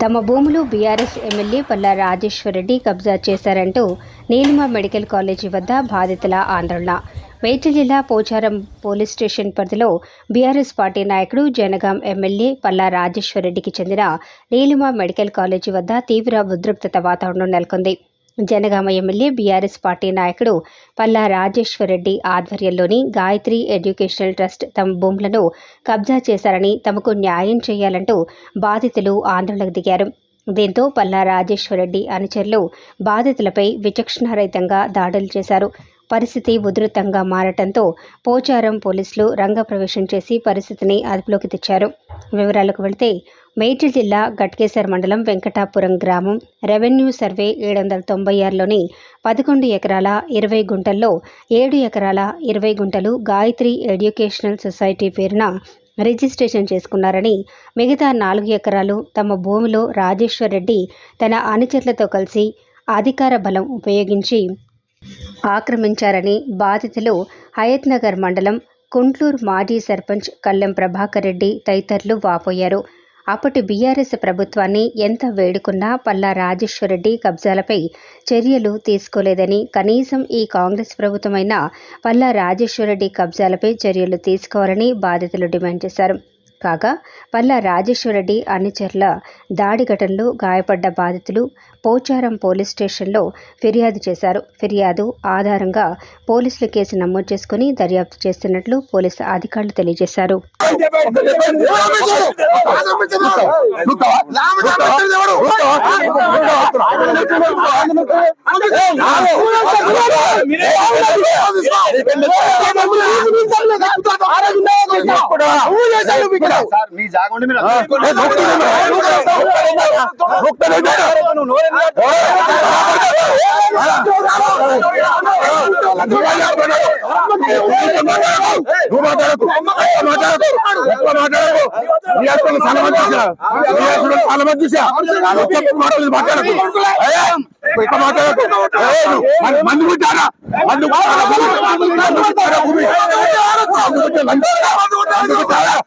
తమ భూములు BRS MLA Palla Rajeshwar Reddy కబ్జా చేశారంటూ నీలిమ మెడికల్ కాలేజీ వద్ద బాధితుల ఆందోళన. మేడ్చల్ జిల్లా పోచారం పోలీస్ స్టేషన్ పరిధిలో బీఆర్ఎస్ పార్టీ నాయకుడు జనగాం ఎమ్మెల్యే పల్లా రాజేశ్వరరెడ్డికి చెందిన నీలిమ మెడికల్ కాలేజీ వద్ద తీవ్ర ఉద్రిక్తత వాతావరణం నెలకొంది. జనగామ ఎమ్మెల్యే బీఆర్ఎస్ పార్టీ నాయకుడు పల్లా రాజేశ్వరరెడ్డి ఆధ్వర్యంలోని గాయత్రి ఎడ్యుకేషనల్ ట్రస్ట్ తమ భూములను కబ్జా చేశారని తమకు న్యాయం చేయాలంటూ బాధితులు ఆందోళనకు దిగారు. దీంతో పల్లా రాజేశ్వరరెడ్డి అనుచరులు బాధితులపై విచక్షణారహితంగా దాడులు చేశారు. పరిస్థితి ఉధృతంగా మారటంతో పోచారం పోలీసులు రంగప్రవేశం చేసి పరిస్థితిని అదుపులోకి తెచ్చారు. వివరాలకు వెళితే మేడ్చల్ జిల్లా గట్కేసర్ మండలం వెంకటాపురం గ్రామం. రెవెన్యూ సర్వే ఏడు వందల తొంభై ఆరులోని పదకొండు ఎకరాల ఇరవై గుంటల్లో ఏడు ఎకరాల ఇరవై గుంటలు గాయత్రి ఎడ్యుకేషనల్ సొసైటీ పేరున రిజిస్ట్రేషన్ చేసుకున్నారని మిగతా నాలుగు ఎకరాలు తమ భూమిలో రాజేశ్వర్ రెడ్డి తన అనుచరులతో కలిసి అధికార బలం ఉపయోగించి ఆక్రమించారని బాధితులు హయత్ నగర్ మండలం కుంట్లూరు మాజీ సర్పంచ్ కల్లెం ప్రభాకర్ రెడ్డి తదితరులు వాపోయారు. అప్పటి బీఆర్ఎస్ ప్రభుత్వాన్ని ఎంత వేడుకున్నా పల్లా రాజేశ్వరరెడ్డి కబ్జాలపై చర్యలు తీసుకోలేదని కనీసం ఈ కాంగ్రెస్ ప్రభుత్వమైన పల్లా రాజేశ్వరరెడ్డి కబ్జాలపై చర్యలు తీసుకోవాలని బాధితులు డిమాండ్ చేశారు. కాగా పల్లా రాజేశ్వరరెడ్డి అనుచరుల దాడి ఘటనలో గాయపడ్డ బాధితులు పోచారం పోలీస్ స్టేషన్లో ఫిర్యాదు చేశారు ఫిర్యాదు ఆధారంగా పోలీసులు కేసు నమోదు చేసుకుని దర్యాప్తు చేస్తున్నట్లు పోలీసు అధికారులు తెలియజేశారు మీ జాగండి నువ్వు మాట్లాడకు మాట్లాడకు ఎక్కువ మాట్లాడకు నీ అసలు చాలా మంది చూసా నీ అసలు చాలా మంది చూసా ఒక్క మాటలు మాట్లాడకు ఎక్కువ మాట్లాడకు మంది- మంది మాట్లాడుతున్నారు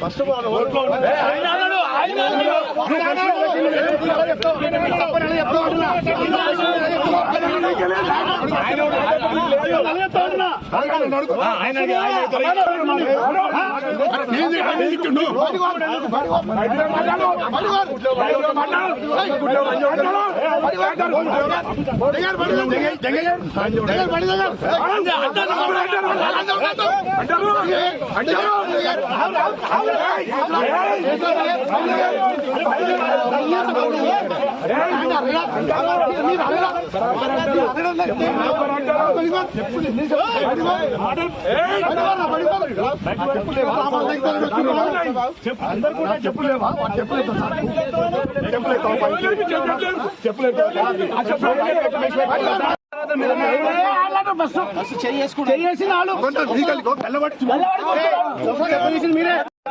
ఫస్ట్ ఆయన ఆయన చెప్పు అందరు కూడా చెప్పులేవా? చెప్పలేదు చెప్పలేదు. చెయ్యేసుకుంటే చెయ్యేసిన వాళ్ళు వెళ్ళబడి వెళ్ళబడి మీరే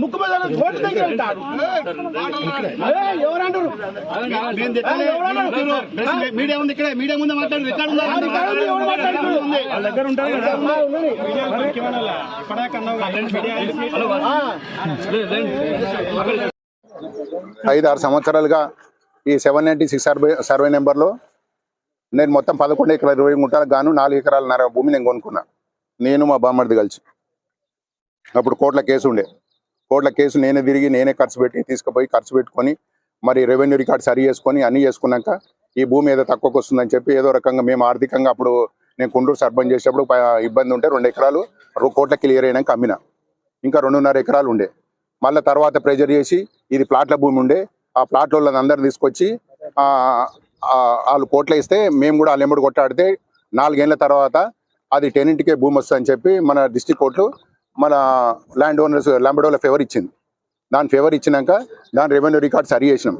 ముక్కు మీద కోటి దగ్గర ఎవరంటారు మీడియా ఉంది ఇక్కడ. మీడియా ముందు మాట్లాడు. రికార్డు ఉందా? వాళ్ళ దగ్గర ఉంటారు కదా. ఐదు ఆరు సంవత్సరాలుగా ఈ seven ninety six survey survey నెంబర్లో నేను మొత్తం పదకొండు ఎకరాల ఇరవై గుంటలకు గాను నాలుగు ఎకరాలన్నర భూమి నేను కొనుక్కున్నా. నేను మా బామ్మడిది కలిసి. అప్పుడు కోట్ల కేసు ఉండే. కోట్ల కేసు నేనే తిరిగి నేనే ఖర్చు పెట్టి తీసుకుపోయి ఖర్చు పెట్టుకొని మరి రెవెన్యూ రికార్డ్ సరి చేసుకొని అన్నీ చేసుకున్నాక ఈ భూమి ఏదో తక్కువకు వస్తుందని చెప్పి ఏదో రకంగా మేము ఆర్థికంగా అప్పుడు నేను కుండూరు సర్పంచ్ చేసేటప్పుడు ఇబ్బంది ఉంటే రెండు ఎకరాలు కోట్ల క్లియర్ అయినాక అమ్మిన. ఇంకా రెండున్నర ఎకరాలు ఉండే. మళ్ళీ తర్వాత ప్రెజర్ చేసి ఇది ప్లాట్ల భూమి ఉండే. ఆ ప్లాట్ వాళ్ళని అందరిని తీసుకొచ్చి వాళ్ళు కోట్లు ఇస్తే మేము కూడా వాళ్ళు ఎంబడి కొట్టాడితే నాలుగేళ్ళ తర్వాత అది టెన్నింటికే భూమి వస్తుందని చెప్పి మన డిస్టిక్ కోర్టు మన ల్యాండ్ ఓనర్స్ ల్యాంబడోల ఫేవర్ ఇచ్చింది. దాని ఫేవర్ ఇచ్చినాక దాని రెవెన్యూ రికార్డ్ సరి చేసినాం.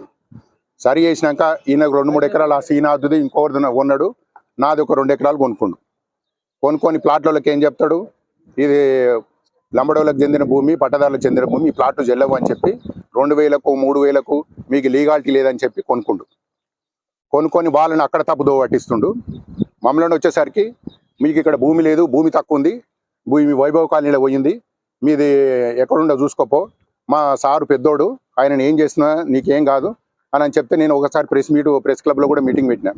సరి చేసినాక ఈయనకు రెండు మూడు ఎకరాలు ఆ సీనాదుది ఇంకొకరిది కొన్నాడు. నాది ఒక రెండు ఎకరాలు కొనుక్కుండు. కొనుక్కొని ప్లాట్లలోకి ఏం చెప్తాడు? ఇది లంబడోలకు చెందిన భూమి పట్టదారులకు చెందిన భూమి ఈ ప్లాట్లు చెల్లవు అని చెప్పి రెండు వేలకు మూడు వేలకు మీకు లీగాలిటీ లేదని చెప్పి కొనుక్కుండు. కొనుక్కొని వాళ్ళని అక్కడ తప్పుదో పట్టిస్తుండు. మమ్మల్ని వచ్చేసరికి మీకు ఇక్కడ భూమి లేదు భూమి తక్కువ ఉంది భూమి వైభవ కాలనీలో పోయింది. మీది ఎక్కడుండో చూసుకోపో. మా సారు పెద్దోడు ఆయన ఏం చేసినా నీకేం కాదు అని అని చెప్తే నేను ఒకసారి ప్రెస్ మీట్ ప్రెస్ క్లబ్లో కూడా మీటింగ్ పెట్టినా.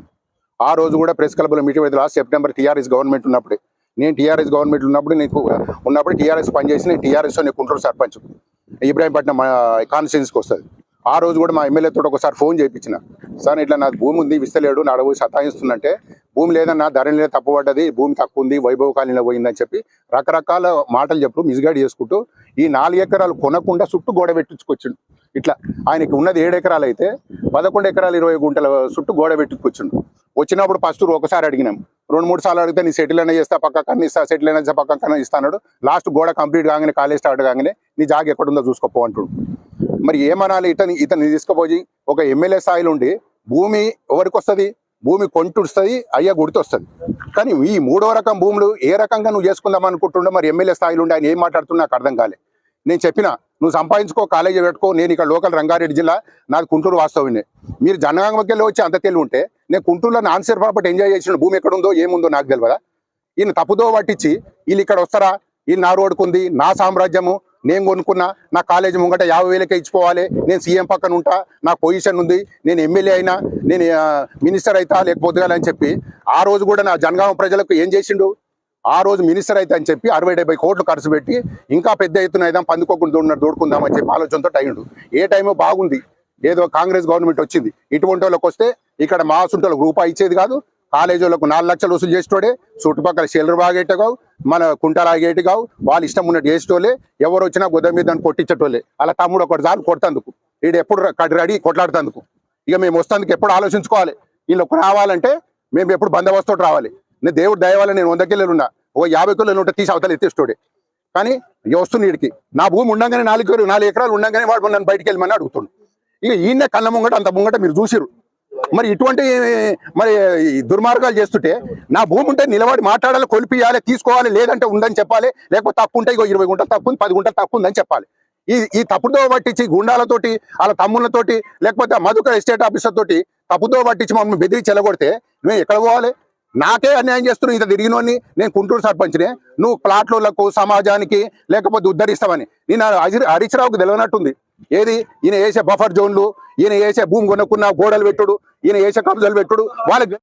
ఆ రోజు కూడా ప్రెస్ క్లబ్లో మీటింగ్ పెడితే లాస్ట్ సెప్టెంబర్ టీఆర్ఎస్ గవర్నమెంట్ ఉన్నప్పుడు. నేను టీఆర్ఎస్ గవర్నమెంట్ ఉన్నప్పుడు నీకు ఉన్నప్పుడు టీఆర్ఎస్ పనిచేసి నేను టీఆర్ఎస్ నేను కుంటూరు సర్పంచ్. ఇబ్రాహీంపట్నం కాన్స్టిట్యున్సీకి వస్తుంది. ఆ రోజు కూడా మా ఎమ్మెల్యే తోటి ఒకసారి ఫోన్ చేయించిన. సార్ ఇట్లా నాకు భూమి ఉంది విస్తలేడు నా అడవి సతాయిస్తుందంటే భూమి లేదన్నా ధరని తప్పబడ్డది భూమి తక్కువ ఉంది వైభవ కాలనీలో పోయిందని చెప్పి రకరకాల మాటలు చెప్పు మిస్గైడ్ చేసుకుంటూ ఈ నాలుగు ఎకరాలు కొనకుండా చుట్టూ గోడ పెట్టించుకొచ్చిండు. ఇట్లా ఆయనకి ఉన్నది ఏడు ఎకరాలు అయితే పదకొండు ఎకరాలు ఇరవై గుంటల చుట్టూ గోడ పెట్టించుకొచ్చిండు. వచ్చినప్పుడు ఫస్ట్ ఒకసారి అడిగినాం. రెండు మూడు సార్లు అడిగితే నీ సెటిల్ అయినా చేస్తా పక్క కన్నా ఇస్తా సెటిల్ అయినా పక్క కన్నా ఇస్తాడు లాస్ట్ గోడ కంప్లీట్ కాగానే కాలేజ్ స్టార్ట్ కాగానే నీ జాగ్ ఎక్కడుందో చూసుకోపో అంటుడు. మరి ఏమనాలి? ఇతని ఇతన్ని తీసుకుపోయి ఒక ఎమ్మెల్యే స్థాయిలో ఉండి భూమి ఎవరికి వస్తుంది? భూమి కొంటుస్తుంది అయ్యా గుర్తొస్తుంది. కానీ ఈ మూడో రకం భూములు ఏ రకంగా నువ్వు చేసుకుందాం అనుకుంటుండో మరి ఎమ్మెల్యే స్థాయిలో ఉండి ఆయన ఏం మాట్లాడుతున్నా నాకు అర్థం కాలే. నేను చెప్పిన నువ్వు సంపాదించుకో కాలేజీ పెట్టుకో నేను ఇక్కడ లోకల్ రంగారెడ్డి జిల్లా నాది గుంటూరు వాస్తవమే. మీరు జనగామకెళ్ళి వచ్చి అంత తెలివి ఉంటే నేను గుంటూరులో నాన్సర్ ప్రాపర్టీ ఎంజాయ్ చేసిన భూమి ఎక్కడుందో ఏముందో నాకు తెలియదా ఈయన తప్పుదో పట్టించి వీళ్ళు ఇక్కడ వస్తారా? వీళ్ళు నా రోడ్కుంది నా సామ్రాజ్యము నేను కొనుక్కున్నా నా కాలేజీ ముంగట యాభై వేలకే ఇచ్చిపోవాలి. నేను సీఎం పక్కన ఉంటా నా పొజిషన్ ఉంది నేను ఎమ్మెల్యే అయినా నేను మినిస్టర్ అయితా లేకపోతే అని చెప్పి ఆ రోజు కూడా నా జనగామ ప్రజలకు ఏం చేసిండు? ఆ రోజు మినిస్టర్ అయితే అని చెప్పి అరవై డెబ్బై కోట్లు ఖర్చు పెట్టి ఇంకా పెద్ద ఎత్తున అయిదాం పందుకోకుండా దూడుకుందాం అని చెప్పి ఆలోచనతో అయ్యిండు ఏ టైమో బాగుంది. ఏదో కాంగ్రెస్ గవర్నమెంట్ వచ్చింది. ఇటువంటి వాళ్ళకి వస్తే ఇక్కడ మా సుంటలకు రూపాయి ఇచ్చేది కాదు కాలేజీలకు నాలుగు లక్షలు వసూలు చేసేటోడే చుట్టుపక్కల షెల్లర్ బాగేట కావు మన కుంటరాగేటి కావు వాళ్ళు ఇష్టం ఉన్నట్టు చేసేటోళ్ళే ఎవరు వచ్చినా గుద్ద మీద దాన్ని కొట్టించేటోళ్ళే. అలా తమ్ముడు ఒకటి చాలు కొడతందుకు. వీడు ఎప్పుడు ర- రెడీ కొట్లాడుతందుకు. ఇక మేము వస్తందుకు ఎప్పుడు ఆలోచించుకోవాలి. వీళ్ళు రావాలంటే మేము ఎప్పుడు బందోబస్తు రావాలి. నేను దేవుడు దయ నేను వంద కిలోలు ఉన్నా ఓ యాభై కిలోలు ఉంటే తీసి అవతల ఎత్తేస్తోడే కానీ ఇక వస్తుంది వీడికి నా భూమి ఉండగానే నాలుగు నాలుగు ఎకరాలు ఉండగానే వాడు నన్ను బయటికి వెళ్ళమని అడుగుతుండు. ఇక ఈయన కళ్ళ ముంగట అంత ముంగట మీరు చూసిరు మరి ఇటువంటి మరి దుర్మార్గాలు చేస్తుంటే నా భూమి ఉంటే నిలబడి మాట్లాడాలి కొలిపియాలి తీసుకోవాలి లేదంటే ఉందని చెప్పాలి. లేకపోతే తప్పు ఉంటే ఇగో ఇరవై గుంటలు తప్పు ఉంది పది గుంటలు తప్పు ఉందని చెప్పాలి. ఈ ఈ తప్పుదో పట్టించి గుండాలతోటి వాళ్ళ తమ్ముళ్ళతోటి లేకపోతే ఆ మధుకర్ ఎస్టేట్ ఆఫీసర్ తోటి తప్పుదో పట్టించి మమ్మల్ని బెదిరి చెలగొడితే మేము ఎక్కడ పోవాలి? నాకే అన్యాయం చేస్తున్నావు ఇంత తిరిగినోని నేను గుంటూరు సర్పంచ్నే. నువ్వు ప్లాట్లకు సమాజానికి లేకపోతే ఉద్ధరిస్తావని. నేను హరి హరీశ్రావుకు తెలియనట్టుంది. ఏది? ఈయన వేసే బఫర్ జోన్లు ఈయన వేసే భూమి కొనుక్కున్న గోడలు పెట్టుడు ఈయన వేసే కబ్జాలు పెట్టుడు వాళ్ళకి